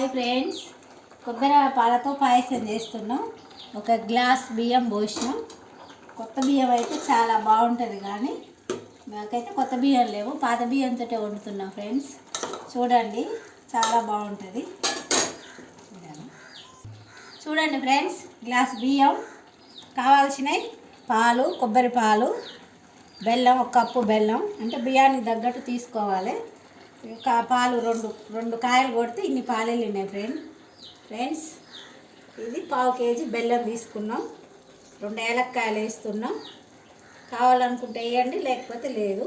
Hi friends. కొబ్బరి పాలతో పాయసం చేస్తున్నాం. ఒక గ్లాస్ బియ్యం పోసినాం. కొత్త బియ్యం అయితే చాలా బాగుంటుంది కానీ మాకైతే కొత్త బియ్యం లేవు. పాత బియ్యంతో వండుతున్నాం ఫ్రెండ్స్. చూడండి చాలా బాగుంటుంది. చూడండి ఫ్రెండ్స్ గ్లాస్ బియ్యం. కావాల్సినవి పాలు కొబ్బరి పాలు బెల్లం ఒక కప్పు బెల్లం. అంటే బియ్యానికి తగ్గట్టు తీసుకోవాలి. ఇంకా పాలు రెండు రెండు కాయలు కొడితే ఇన్ని పాలు వెళ్ళినాయి ఫ్రెండ్. ఫ్రెండ్స్ ఇది పావు కేజీ బెల్లం తీసుకున్నాం. రెండు ఏలక్కాయలు వేస్తున్నాం. కావాలనుకుంటే వేయండి లేకపోతే లేదు.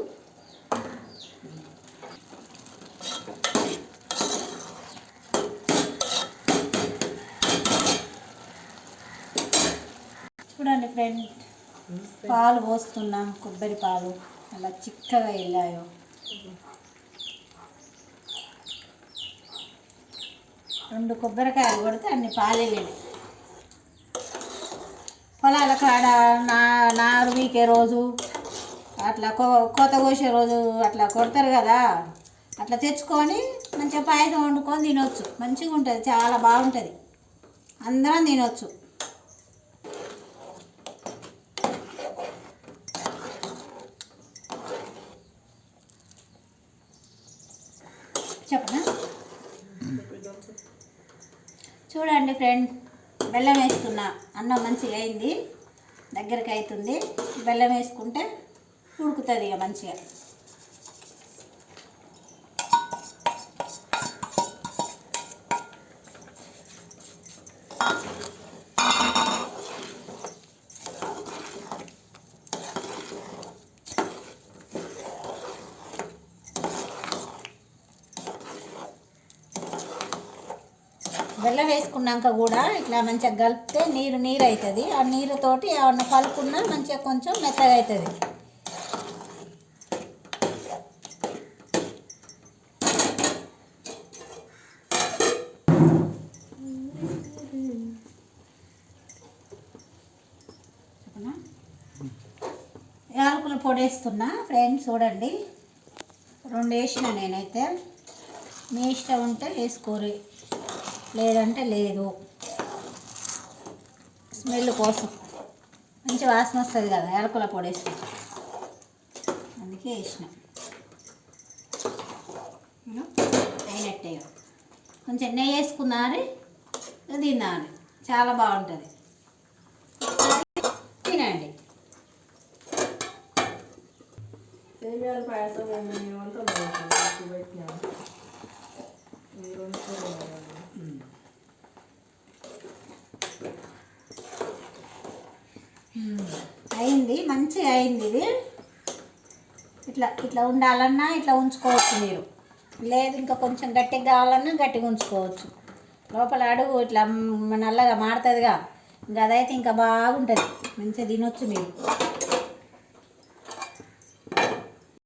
చూడండి ఫ్రెండ్. పాలు పోస్తున్నాం కొబ్బరి పాలు. అలా చిక్కగా వెళ్ళాయో. రెండు కొబ్బరికాయలు కొడితే అన్ని పాలు పొలాల కాడ నా నారు వీకే రోజు అట్లా కో కోత కోసే రోజు అట్లా కొడతారు కదా. అట్లా తెచ్చుకొని మంచిగా పాయసం వండుకొని తినొచ్చు. మంచిగా ఉంటుంది చాలా బాగుంటుంది. అందరం తినొచ్చు. చెప్పనా? చూడండి ఫ్రెండ్ బెల్లం వేసుకున్నా అన్నం మంచిగా అయింది. దగ్గరికి అవుతుంది బెల్లం వేసుకుంటే ఉడుకుతుంది ఇక మంచిగా. బెల్లం వేసుకున్నాక కూడా ఇట్లా మంచిగా కలిపితే నీరు నీరు అవుతుంది ఆ నీరుతోటి ఏమన్నా కలుపుకున్నా మంచిగా కొంచెం మెత్తగా అవుతుంది యాలకుల పొడి వేస్తున్నా. ఫ్రెండ్స్ చూడండి. రెండు వేసిన నేనైతే. మీ ఇష్టం ఉంటే వేసుకోరు. లేదంటే లేదు. స్మెల్ కోసం. మంచి వాసన వస్తుంది కదా యాలకుల పొడి వేస్తే అందుకే వేసిన. అయినట్టే కొంచెం నెయ్యి వేసుకున్నారు తిన్నాను. చాలా బాగుంటుంది. తినండి. పాయసం అయింది మంచిగా అయింది ఇది. ఇట్లా ఇట్లా ఉండాలన్నా ఇట్లా ఉంచుకోవచ్చు మీరు. లేదు ఇంకా కొంచెం గట్టిగా కావాలన్నా గట్టిగా ఉంచుకోవచ్చు. లోపల అడుగు ఇట్లా నల్లగా మారుతుందిగా. ఇంకా అదైతే ఇంకా బాగుంటుంది. మంచిగా తినొచ్చు మీరు.